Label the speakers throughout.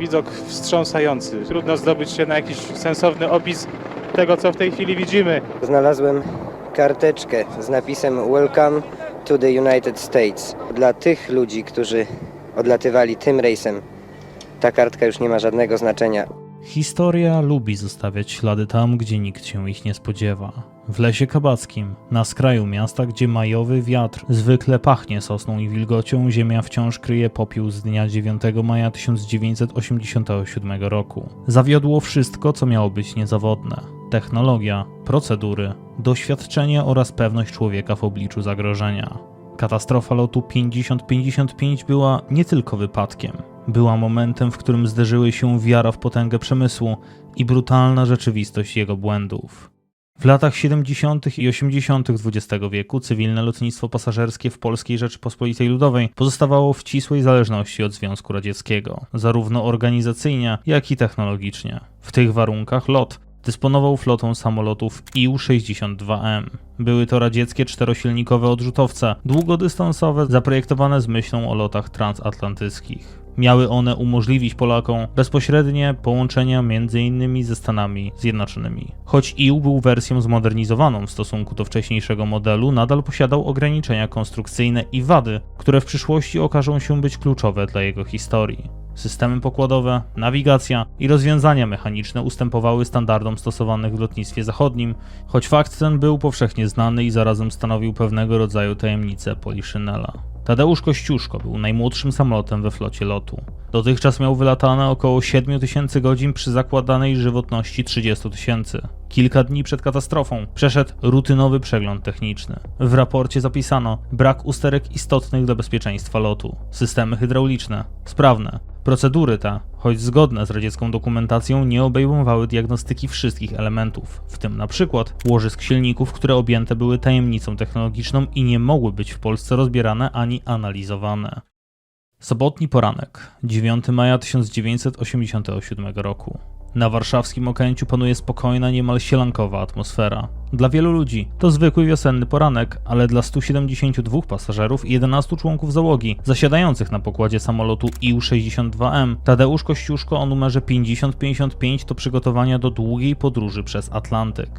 Speaker 1: widok wstrząsający. Trudno zdobyć się na jakiś sensowny opis tego, co w tej chwili widzimy.
Speaker 2: Znalazłem karteczkę z napisem Welcome to the United States. Dla tych ludzi, którzy odlatywali tym rejsem, ta kartka już nie ma żadnego znaczenia.
Speaker 3: Historia lubi zostawiać ślady tam, gdzie nikt się ich nie spodziewa. W lesie kabackim, na skraju miasta, gdzie majowy wiatr zwykle pachnie sosną i wilgocią, ziemia wciąż kryje popiół z dnia 9 maja 1987 roku. Zawiodło wszystko, co miało być niezawodne. Technologia, procedury, doświadczenie oraz pewność człowieka w obliczu zagrożenia. Katastrofa lotu 5055 była nie tylko wypadkiem. Była momentem, w którym zderzyły się wiara w potęgę przemysłu i brutalna rzeczywistość jego błędów. W latach 70. i 80. XX wieku cywilne lotnictwo pasażerskie w Polskiej Rzeczypospolitej Ludowej pozostawało w ścisłej zależności od Związku Radzieckiego, zarówno organizacyjnie, jak i technologicznie. W tych warunkach LOT dysponował flotą samolotów IU-62M. Były to radzieckie czterosilnikowe odrzutowce, długodystansowe, zaprojektowane z myślą o lotach transatlantyckich. Miały one umożliwić Polakom bezpośrednie połączenia m.in. ze Stanami Zjednoczonymi. Choć IU był wersją zmodernizowaną w stosunku do wcześniejszego modelu, nadal posiadał ograniczenia konstrukcyjne i wady, które w przyszłości okażą się być kluczowe dla jego historii. Systemy pokładowe, nawigacja i rozwiązania mechaniczne ustępowały standardom stosowanych w lotnictwie zachodnim, choć fakt ten był powszechnie znany i zarazem stanowił pewnego rodzaju tajemnicę Poliszynela. Tadeusz Kościuszko był najmłodszym samolotem we flocie lotu. Dotychczas miał wylatane około 7 tysięcy godzin przy zakładanej żywotności 30 tysięcy. Kilka dni przed katastrofą przeszedł rutynowy przegląd techniczny. W raporcie zapisano brak usterek istotnych dla bezpieczeństwa lotu, systemy hydrauliczne sprawne. Procedury te, choć zgodne z radziecką dokumentacją, nie obejmowały diagnostyki wszystkich elementów, w tym na przykład łożysk silników, które objęte były tajemnicą technologiczną i nie mogły być w Polsce rozbierane ani analizowane. Sobotni poranek, 9 maja 1987 roku. Na warszawskim Okęciu panuje spokojna, niemal sielankowa atmosfera. Dla wielu ludzi to zwykły wiosenny poranek, ale dla 172 pasażerów i 11 członków załogi zasiadających na pokładzie samolotu IU-62M, Tadeusz Kościuszko o numerze 5055 to przygotowania do długiej podróży przez Atlantyk.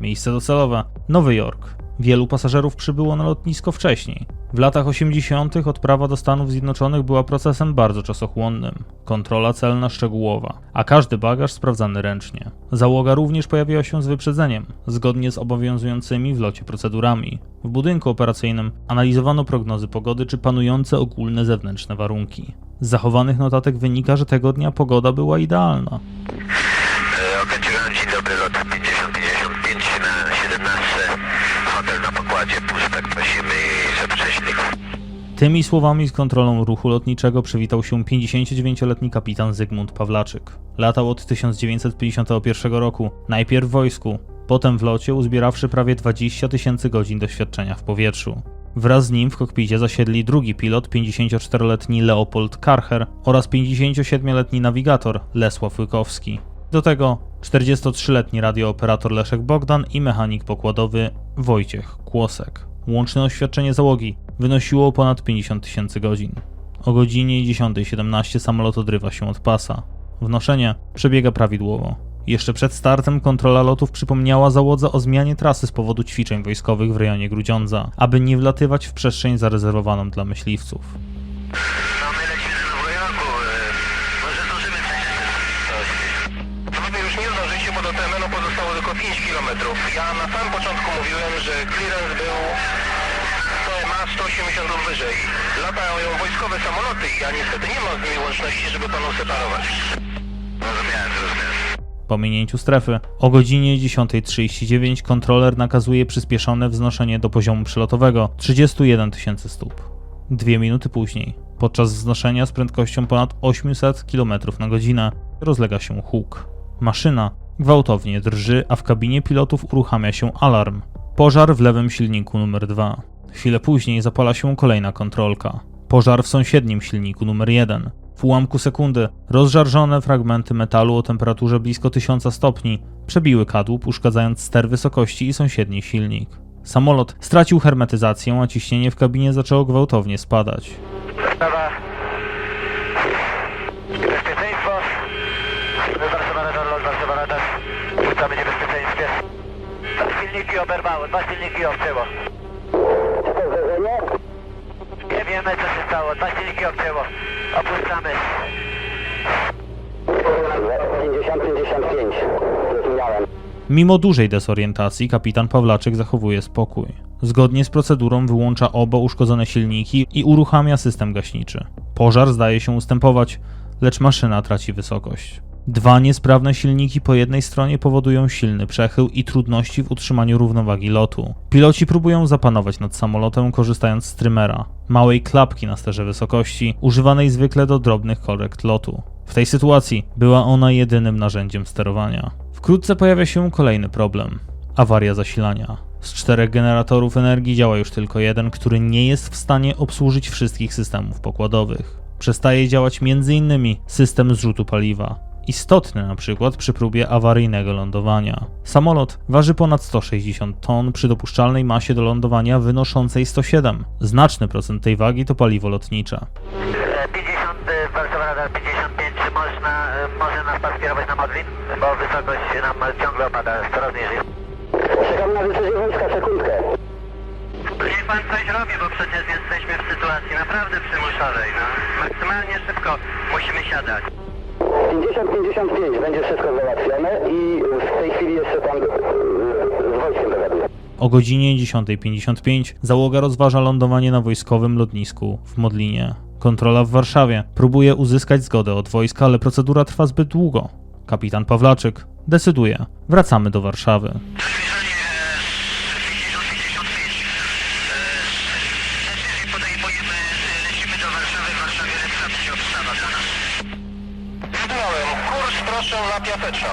Speaker 3: Miejsce docelowe Nowy Jork. Wielu pasażerów przybyło na lotnisko wcześniej. W latach 80. odprawa do Stanów Zjednoczonych była procesem bardzo czasochłonnym. Kontrola celna szczegółowa, a każdy bagaż sprawdzany ręcznie. Załoga również pojawiła się z wyprzedzeniem, zgodnie z obowiązującymi w locie procedurami. W budynku operacyjnym analizowano prognozy pogody czy panujące ogólne zewnętrzne warunki. Z zachowanych notatek wynika, że tego dnia pogoda była idealna. Tymi słowami z kontrolą ruchu lotniczego przywitał się 59-letni kapitan Zygmunt Pawlaczyk. Latał od 1951 roku, najpierw w wojsku, potem w locie, uzbierawszy prawie 20 tysięcy godzin doświadczenia w powietrzu. Wraz z nim w kokpicie zasiedli drugi pilot, 54-letni Leopold Karcher oraz 57-letni nawigator Lesław Łykowski. Do tego 43-letni radiooperator Leszek Bogdan i mechanik pokładowy Wojciech Kłosek. Łączne oświadczenie załogi wynosiło ponad 50 tysięcy godzin. O godzinie 10.17 samolot odrywa się od pasa. Wnoszenie przebiega prawidłowo. Jeszcze przed startem kontrola lotów przypomniała załodze o zmianie trasy z powodu ćwiczeń wojskowych w rejonie Grudziądza, aby nie wlatywać w przestrzeń zarezerwowaną dla myśliwców.
Speaker 4: My lecimy do Nowego Jorku. Może zdążymy coś. Panowie już nie zdążycie, bo do terenu pozostało tylko 5 km. Ja na samym początku mówiłem, że clearance był 100 ma 180 lub wyżej. Latają ją wojskowe samoloty i ja niestety nie mam z nimi łączności, żeby panu separować. Rozumiałem, rozumiałem.
Speaker 3: Po minięciu strefy o godzinie 10.39 kontroler nakazuje przyspieszone wznoszenie do poziomu przelotowego 31 tysięcy stóp. Dwie minuty później, podczas wznoszenia z prędkością ponad 800 km na godzinę, rozlega się huk. Maszyna gwałtownie drży, a w kabinie pilotów uruchamia się alarm. Pożar w lewym silniku numer 2. Chwilę później zapala się kolejna kontrolka. Pożar w sąsiednim silniku numer 1. W ułamku sekundy rozżarżone fragmenty metalu o temperaturze blisko 1000 stopni przebiły kadłub, uszkadzając ster wysokości i sąsiedni silnik. Samolot stracił hermetyzację, a ciśnienie w kabinie zaczęło gwałtownie spadać.
Speaker 4: Bezpieczeństwo. Też. Dwa silniki oberwały, dwa silniki obcięło. Nie wiemy co się stało, dwa silniki obcięło. Opuszczamy.
Speaker 5: 50-55, zrozumiałem.
Speaker 3: Mimo dużej desorientacji, kapitan Pawlaczek zachowuje spokój. Zgodnie z procedurą wyłącza oba uszkodzone silniki i uruchamia system gaśniczy. Pożar zdaje się ustępować, lecz maszyna traci wysokość. Dwa niesprawne silniki po jednej stronie powodują silny przechył i trudności w utrzymaniu równowagi lotu. Piloci próbują zapanować nad samolotem korzystając z trymera, małej klapki na sterze wysokości, używanej zwykle do drobnych korekt lotu. W tej sytuacji była ona jedynym narzędziem sterowania. Wkrótce pojawia się kolejny problem awaria zasilania. Z czterech generatorów energii działa już tylko jeden, który nie jest w stanie obsłużyć wszystkich systemów pokładowych. Przestaje działać m.in. system zrzutu paliwa. Istotny na przykład przy próbie awaryjnego lądowania. Samolot waży ponad 160 ton przy dopuszczalnej masie do lądowania wynoszącej 107. Znaczny procent tej wagi to paliwo lotnicze.
Speaker 4: E, 50, e, Warszawa Radar 55, czy można, e, może nas pan skierować na Modlin? Bo wysokość nam ciągle opada, coraz niżej.
Speaker 5: Czekam na decyzję wojska, sekundkę.
Speaker 4: Niech pan coś robi, bo przecież jesteśmy w sytuacji naprawdę przymusowej, no. Maksymalnie szybko musimy siadać.
Speaker 5: 50-55, będzie wszystko załatwione i w tej chwili jeszcze pan e, z wojskiem dogaduje.
Speaker 3: O godzinie 10.55 załoga rozważa lądowanie na wojskowym lotnisku w Modlinie. Kontrola w Warszawie próbuje uzyskać zgodę od wojska, ale procedura trwa zbyt długo. Kapitan Pawlaczyk decyduje: wracamy do Warszawy.
Speaker 4: Proszę na Piaseczno.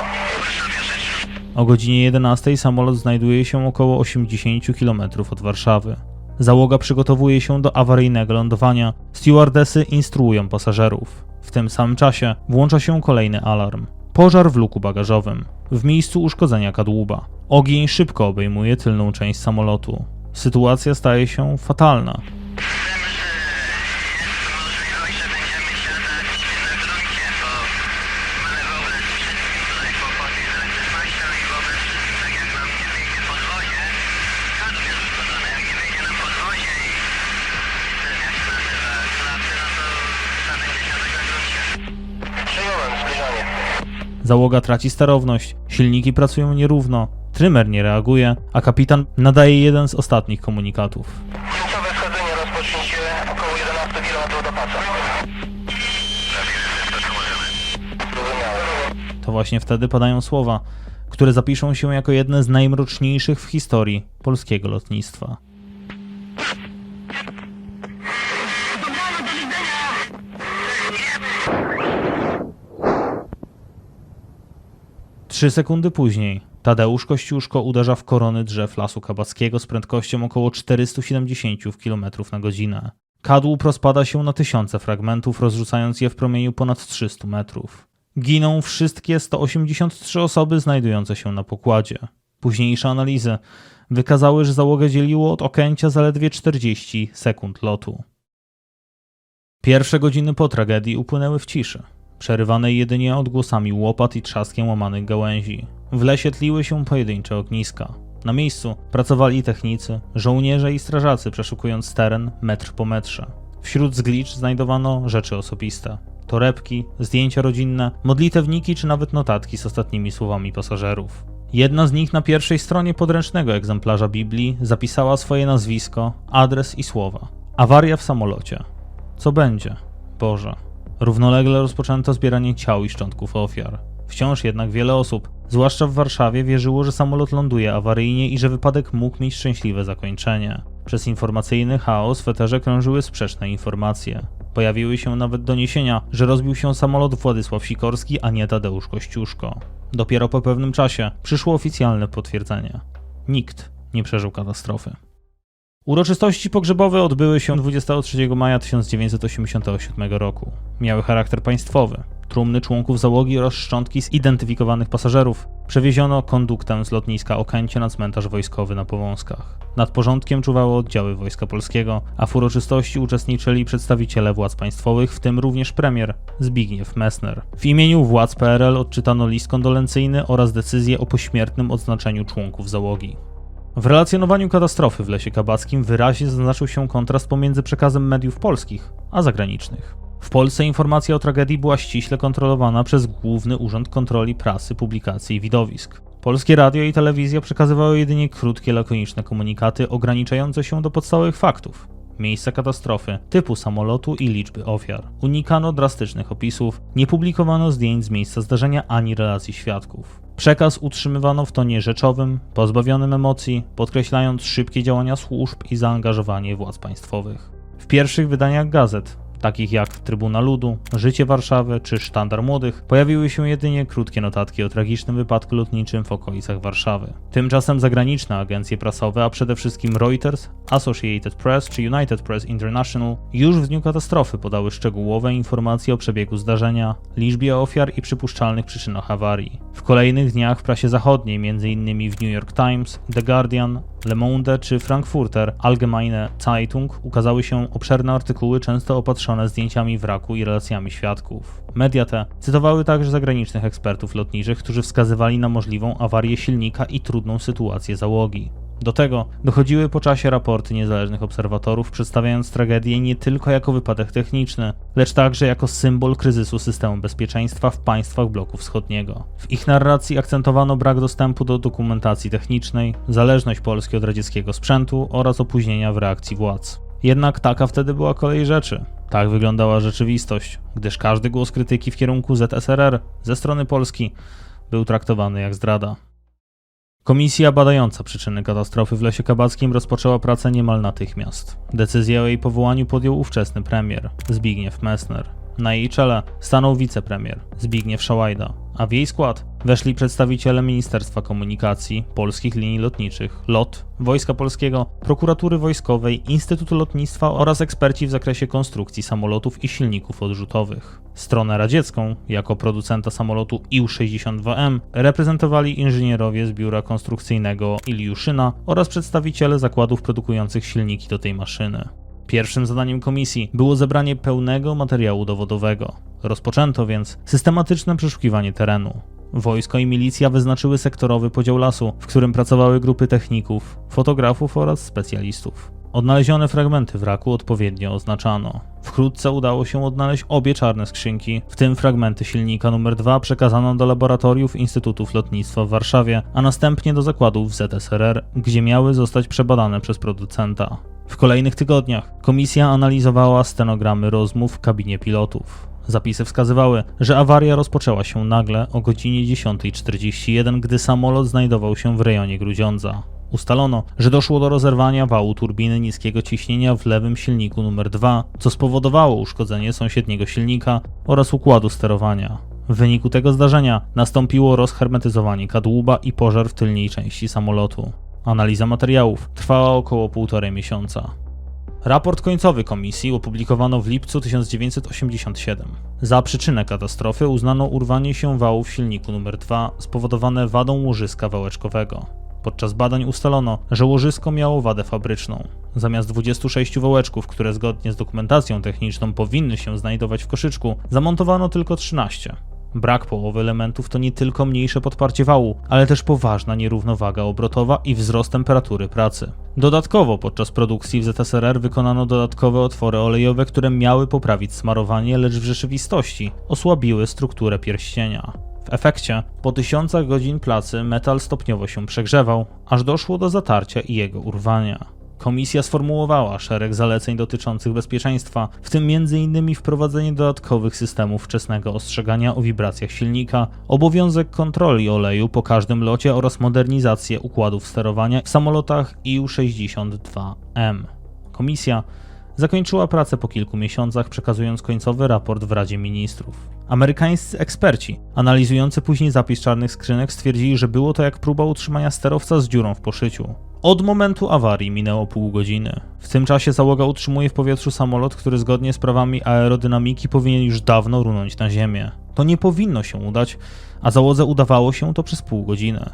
Speaker 3: O godzinie 11 samolot znajduje się około 80 km od Warszawy. Załoga przygotowuje się do awaryjnego lądowania, stewardesy instruują pasażerów. W tym samym czasie włącza się kolejny alarm. Pożar w luku bagażowym, w miejscu uszkodzenia kadłuba. Ogień szybko obejmuje tylną część samolotu. Sytuacja staje się fatalna. Załoga traci sterowność, silniki pracują nierówno, trymer nie reaguje, a kapitan nadaje jeden z ostatnich komunikatów.
Speaker 4: Końcowe schodzenie rozpoczniecie około 11 km do pasa. Robimy wszystko, co możemy. Zrozumiałem.
Speaker 3: To właśnie wtedy padają słowa, które zapiszą się jako jedne z najmroczniejszych w historii polskiego lotnictwa. Trzy sekundy później Tadeusz Kościuszko uderza w korony drzew Lasu Kabackiego z prędkością około 470 km na godzinę. Kadłub rozpada się na tysiące fragmentów, rozrzucając je w promieniu ponad 300 metrów. Giną wszystkie 183 osoby znajdujące się na pokładzie. Późniejsze analizy wykazały, że załogę dzieliło od Okęcia zaledwie 40 sekund lotu. Pierwsze godziny po tragedii upłynęły w ciszy, przerywanej jedynie odgłosami łopat i trzaskiem łamanych gałęzi. W lesie tliły się pojedyncze ogniska. Na miejscu pracowali technicy, żołnierze i strażacy, przeszukując teren metr po metrze. Wśród zglicz znajdowano rzeczy osobiste. Torebki, zdjęcia rodzinne, modlitewniki czy nawet notatki z ostatnimi słowami pasażerów. Jedna z nich na pierwszej stronie podręcznego egzemplarza Biblii zapisała swoje nazwisko, adres i słowa. Awaria w samolocie. Co będzie? Boże. Równolegle rozpoczęto zbieranie ciał i szczątków ofiar. Wciąż jednak wiele osób, zwłaszcza w Warszawie, wierzyło, że samolot ląduje awaryjnie i że wypadek mógł mieć szczęśliwe zakończenie. Przez informacyjny chaos w eterze krążyły sprzeczne informacje. Pojawiły się nawet doniesienia, że rozbił się samolot Władysław Sikorski, a nie Tadeusz Kościuszko. Dopiero po pewnym czasie przyszło oficjalne potwierdzenie. Nikt nie przeżył katastrofy. Uroczystości pogrzebowe odbyły się 23 maja 1987 roku. Miały charakter państwowy. Trumny członków załogi oraz szczątki zidentyfikowanych pasażerów przewieziono konduktem z lotniska Okęcie na cmentarz wojskowy na Powązkach. Nad porządkiem czuwały oddziały Wojska Polskiego, a w uroczystości uczestniczyli przedstawiciele władz państwowych, w tym również premier Zbigniew Messner. W imieniu władz PRL odczytano list kondolencyjny oraz decyzję o pośmiertnym odznaczeniu członków załogi. W relacjonowaniu katastrofy w Lesie Kabackim wyraźnie zaznaczył się kontrast pomiędzy przekazem mediów polskich a zagranicznych. W Polsce informacja o tragedii była ściśle kontrolowana przez Główny Urząd Kontroli Prasy, Publikacji i Widowisk. Polskie radio i telewizja przekazywały jedynie krótkie, lakoniczne komunikaty ograniczające się do podstawowych faktów. Miejsca katastrofy, typu samolotu i liczby ofiar. Unikano drastycznych opisów, nie publikowano zdjęć z miejsca zdarzenia ani relacji świadków. Przekaz utrzymywano w tonie rzeczowym, pozbawionym emocji, podkreślając szybkie działania służb i zaangażowanie władz państwowych. W pierwszych wydaniach gazet, takich jak Trybuna Ludu, Życie Warszawy czy Sztandar Młodych, pojawiły się jedynie krótkie notatki o tragicznym wypadku lotniczym w okolicach Warszawy. Tymczasem zagraniczne agencje prasowe, a przede wszystkim Reuters, Associated Press czy United Press International, już w dniu katastrofy podały szczegółowe informacje o przebiegu zdarzenia, liczbie ofiar i przypuszczalnych przyczynach awarii. W kolejnych dniach w prasie zachodniej, m.in. w New York Times, The Guardian, Le Monde czy Frankfurter Allgemeine Zeitung ukazały się obszerne artykuły często opatrzone zdjęciami wraku i relacjami świadków. Media te cytowały także zagranicznych ekspertów lotniczych, którzy wskazywali na możliwą awarię silnika i trudną sytuację załogi. Do tego dochodziły po czasie raporty niezależnych obserwatorów, przedstawiając tragedię nie tylko jako wypadek techniczny, lecz także jako symbol kryzysu systemu bezpieczeństwa w państwach bloku wschodniego. W ich narracji akcentowano brak dostępu do dokumentacji technicznej, zależność Polski od radzieckiego sprzętu oraz opóźnienia w reakcji władz. Jednak taka wtedy była kolej rzeczy. Tak wyglądała rzeczywistość, gdyż każdy głos krytyki w kierunku ZSRR ze strony Polski był traktowany jak zdrada. Komisja badająca przyczyny katastrofy w Lesie Kabackim rozpoczęła pracę niemal natychmiast. Decyzję o jej powołaniu podjął ówczesny premier Zbigniew Messner. Na jej czele stanął wicepremier Zbigniew Szałajda, a w jej skład weszli przedstawiciele Ministerstwa Komunikacji, Polskich Linii Lotniczych, LOT, Wojska Polskiego, Prokuratury Wojskowej, Instytutu Lotnictwa oraz eksperci w zakresie konstrukcji samolotów i silników odrzutowych. Stronę radziecką, jako producenta samolotu IU-62M, reprezentowali inżynierowie z biura konstrukcyjnego Iliuszyna oraz przedstawiciele zakładów produkujących silniki do tej maszyny. Pierwszym zadaniem komisji było zebranie pełnego materiału dowodowego. Rozpoczęto więc systematyczne przeszukiwanie terenu. Wojsko i milicja wyznaczyły sektorowy podział lasu, w którym pracowały grupy techników, fotografów oraz specjalistów. Odnalezione fragmenty wraku odpowiednio oznaczano. Wkrótce udało się odnaleźć obie czarne skrzynki, w tym fragmenty silnika numer 2 przekazano do laboratoriów Instytutów Lotnictwa w Warszawie, a następnie do zakładów ZSRR, gdzie miały zostać przebadane przez producenta. W kolejnych tygodniach komisja analizowała stenogramy rozmów w kabinie pilotów. Zapisy wskazywały, że awaria rozpoczęła się nagle o godzinie 10.41, gdy samolot znajdował się w rejonie Grudziądza. Ustalono, że doszło do rozerwania wału turbiny niskiego ciśnienia w lewym silniku numer 2, co spowodowało uszkodzenie sąsiedniego silnika oraz układu sterowania. W wyniku tego zdarzenia nastąpiło rozhermetyzowanie kadłuba i pożar w tylnej części samolotu. Analiza materiałów trwała około półtorej miesiąca. Raport końcowy komisji opublikowano w lipcu 1987. Za przyczynę katastrofy uznano urwanie się wału w silniku numer 2 spowodowane wadą łożyska wałeczkowego. Podczas badań ustalono, że łożysko miało wadę fabryczną. Zamiast 26 wałeczków, które zgodnie z dokumentacją techniczną powinny się znajdować w koszyczku, zamontowano tylko 13. Brak połowy elementów to nie tylko mniejsze podparcie wału, ale też poważna nierównowaga obrotowa i wzrost temperatury pracy. Dodatkowo podczas produkcji w ZSRR wykonano dodatkowe otwory olejowe, które miały poprawić smarowanie, lecz w rzeczywistości osłabiły strukturę pierścienia. W efekcie, po tysiącach godzin pracy metal stopniowo się przegrzewał, aż doszło do zatarcia i jego urwania. Komisja sformułowała szereg zaleceń dotyczących bezpieczeństwa, w tym m.in. wprowadzenie dodatkowych systemów wczesnego ostrzegania o wibracjach silnika, obowiązek kontroli oleju po każdym locie oraz modernizację układów sterowania w samolotach IU-62M. Komisja zakończyła pracę po kilku miesiącach, przekazując końcowy raport w Radzie Ministrów. Amerykańscy eksperci, analizujący później zapis czarnych skrzynek, stwierdzili, że było to jak próba utrzymania sterowca z dziurą w poszyciu. Od momentu awarii minęło pół godziny. W tym czasie załoga utrzymuje w powietrzu samolot, który zgodnie z prawami aerodynamiki powinien już dawno runąć na ziemię. To nie powinno się udać, a załodze udawało się to przez pół godziny.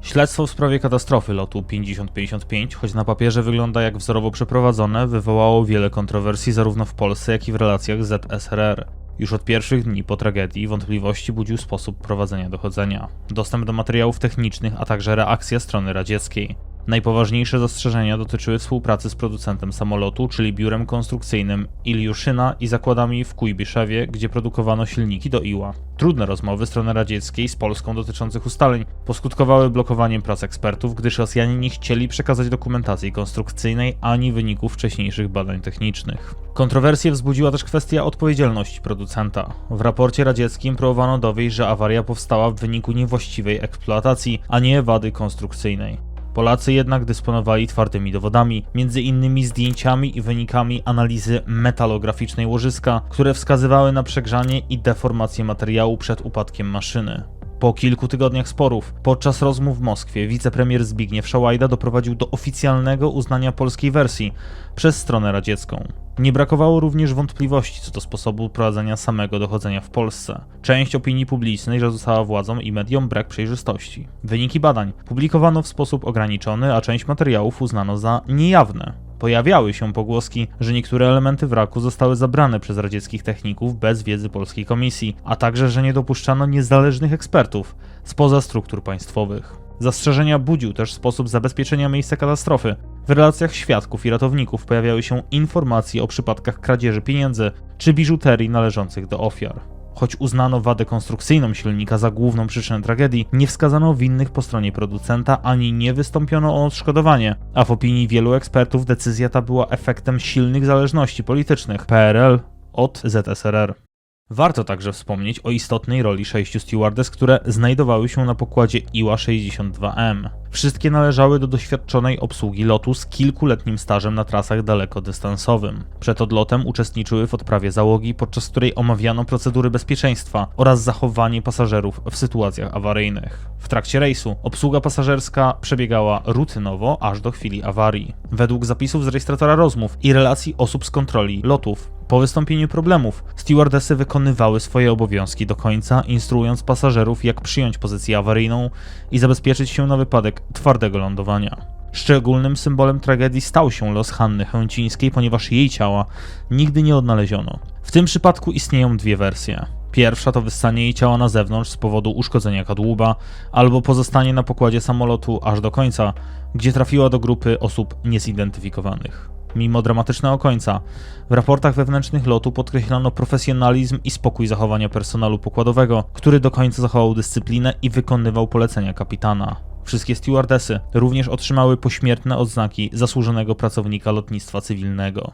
Speaker 3: Śledztwo w sprawie katastrofy lotu 5055, choć na papierze wygląda jak wzorowo przeprowadzone, wywołało wiele kontrowersji zarówno w Polsce, jak i w relacjach z ZSRR. Już od pierwszych dni po tragedii wątpliwości budził sposób prowadzenia dochodzenia, dostęp do materiałów technicznych, a także reakcja strony radzieckiej. Najpoważniejsze zastrzeżenia dotyczyły współpracy z producentem samolotu, czyli biurem konstrukcyjnym Iliuszyna i zakładami w Kujbiszewie, gdzie produkowano silniki do Iła. Trudne rozmowy strony radzieckiej z Polską dotyczących ustaleń poskutkowały blokowaniem prac ekspertów, gdyż Rosjanie nie chcieli przekazać dokumentacji konstrukcyjnej ani wyników wcześniejszych badań technicznych. Kontrowersje wzbudziła też kwestia odpowiedzialności producenta. W raporcie radzieckim próbowano dowieść, że awaria powstała w wyniku niewłaściwej eksploatacji, a nie wady konstrukcyjnej. Polacy jednak dysponowali twardymi dowodami, między innymi zdjęciami i wynikami analizy metalograficznej łożyska, które wskazywały na przegrzanie i deformację materiału przed upadkiem maszyny. Po kilku tygodniach sporów, podczas rozmów w Moskwie, wicepremier Zbigniew Szałajda doprowadził do oficjalnego uznania polskiej wersji przez stronę radziecką. Nie brakowało również wątpliwości co do sposobu prowadzenia samego dochodzenia w Polsce. Część opinii publicznej została władzom i mediom brak przejrzystości. Wyniki badań publikowano w sposób ograniczony, a część materiałów uznano za niejawne. Pojawiały się pogłoski, że niektóre elementy wraku zostały zabrane przez radzieckich techników bez wiedzy polskiej komisji, a także, że nie dopuszczano niezależnych ekspertów spoza struktur państwowych. Zastrzeżenia budził też sposób zabezpieczenia miejsca katastrofy. W relacjach świadków i ratowników pojawiały się informacje o przypadkach kradzieży pieniędzy czy biżuterii należących do ofiar. Choć uznano wadę konstrukcyjną silnika za główną przyczynę tragedii, nie wskazano winnych po stronie producenta ani nie wystąpiono o odszkodowanie, a w opinii wielu ekspertów decyzja ta była efektem silnych zależności politycznych PRL od ZSRR. Warto także wspomnieć o istotnej roli sześciu stewardess, które znajdowały się na pokładzie Iła-62M. Wszystkie należały do doświadczonej obsługi lotu z kilkuletnim stażem na trasach dalekodystansowym. Przed odlotem uczestniczyły w odprawie załogi, podczas której omawiano procedury bezpieczeństwa oraz zachowanie pasażerów w sytuacjach awaryjnych. W trakcie rejsu obsługa pasażerska przebiegała rutynowo aż do chwili awarii. Według zapisów z rejestratora rozmów i relacji osób z kontroli lotów, po wystąpieniu problemów, stewardesy wykonywały swoje obowiązki do końca, instruując pasażerów, jak przyjąć pozycję awaryjną i zabezpieczyć się na wypadek twardego lądowania. Szczególnym symbolem tragedii stał się los Hanny Chęcińskiej, ponieważ jej ciała nigdy nie odnaleziono. W tym przypadku istnieją dwie wersje. Pierwsza to wyssanie jej ciała na zewnątrz z powodu uszkodzenia kadłuba, albo pozostanie na pokładzie samolotu aż do końca, gdzie trafiła do grupy osób niezidentyfikowanych. Mimo dramatycznego końca, w raportach wewnętrznych lotu podkreślano profesjonalizm i spokój zachowania personelu pokładowego, który do końca zachował dyscyplinę i wykonywał polecenia kapitana. Wszystkie stewardesy również otrzymały pośmiertne odznaki zasłużonego pracownika lotnictwa cywilnego.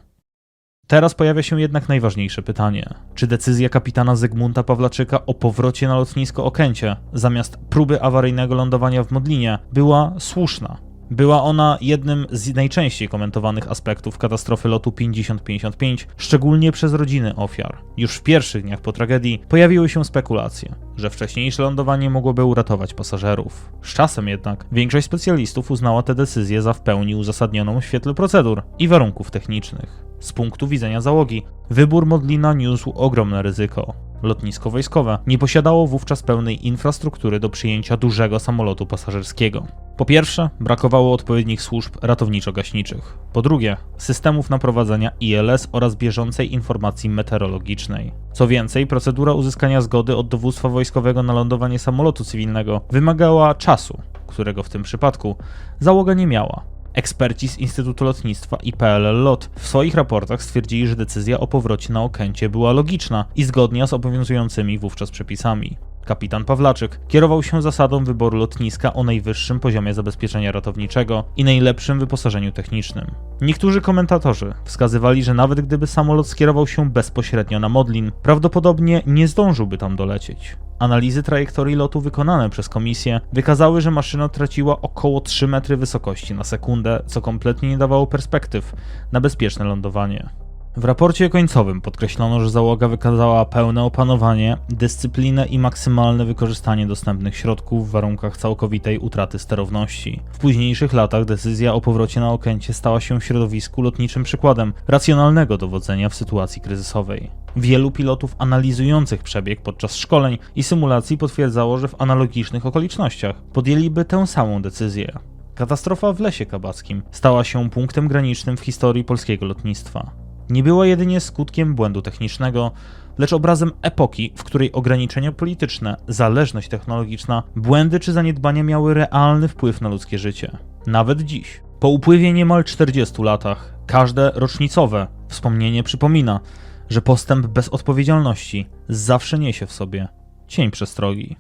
Speaker 3: Teraz pojawia się jednak najważniejsze pytanie. Czy decyzja kapitana Zygmunta Pawlaczyka o powrocie na lotnisko Okęcie zamiast próby awaryjnego lądowania w Modlinie była słuszna? Była ona jednym z najczęściej komentowanych aspektów katastrofy lotu 5055, szczególnie przez rodziny ofiar. Już w pierwszych dniach po tragedii pojawiły się spekulacje, że wcześniejsze lądowanie mogłoby uratować pasażerów. Z czasem jednak większość specjalistów uznała tę decyzję za w pełni uzasadnioną w świetle procedur i warunków technicznych. Z punktu widzenia załogi, wybór Modlina niósł ogromne ryzyko. Lotnisko wojskowe nie posiadało wówczas pełnej infrastruktury do przyjęcia dużego samolotu pasażerskiego. Po pierwsze, brakowało odpowiednich służb ratowniczo-gaśniczych. Po drugie, systemów naprowadzenia ILS oraz bieżącej informacji meteorologicznej. Co więcej, procedura uzyskania zgody od dowództwa wojskowego na lądowanie samolotu cywilnego wymagała czasu, którego w tym przypadku załoga nie miała. Eksperci z Instytutu Lotnictwa i PLL LOT w swoich raportach stwierdzili, że decyzja o powrocie na Okęcie była logiczna i zgodna z obowiązującymi wówczas przepisami. Kapitan Pawlaczyk kierował się zasadą wyboru lotniska o najwyższym poziomie zabezpieczenia ratowniczego i najlepszym wyposażeniu technicznym. Niektórzy komentatorzy wskazywali, że nawet gdyby samolot skierował się bezpośrednio na Modlin, prawdopodobnie nie zdążyłby tam dolecieć. Analizy trajektorii lotu wykonane przez komisję wykazały, że maszyna traciła około 3 metry wysokości na sekundę, co kompletnie nie dawało perspektyw na bezpieczne lądowanie. W raporcie końcowym podkreślono, że załoga wykazała pełne opanowanie, dyscyplinę i maksymalne wykorzystanie dostępnych środków w warunkach całkowitej utraty sterowności. W późniejszych latach decyzja o powrocie na Okęcie stała się w środowisku lotniczym przykładem racjonalnego dowodzenia w sytuacji kryzysowej. Wielu pilotów analizujących przebieg podczas szkoleń i symulacji potwierdzało, że w analogicznych okolicznościach podjęliby tę samą decyzję. Katastrofa w Lesie Kabackim stała się punktem granicznym w historii polskiego lotnictwa. Nie była jedynie skutkiem błędu technicznego, lecz obrazem epoki, w której ograniczenia polityczne, zależność technologiczna, błędy czy zaniedbania miały realny wpływ na ludzkie życie. Nawet dziś, po upływie niemal 40 latach, każde rocznicowe wspomnienie przypomina, że postęp bez odpowiedzialności zawsze niesie w sobie cień przestrogi.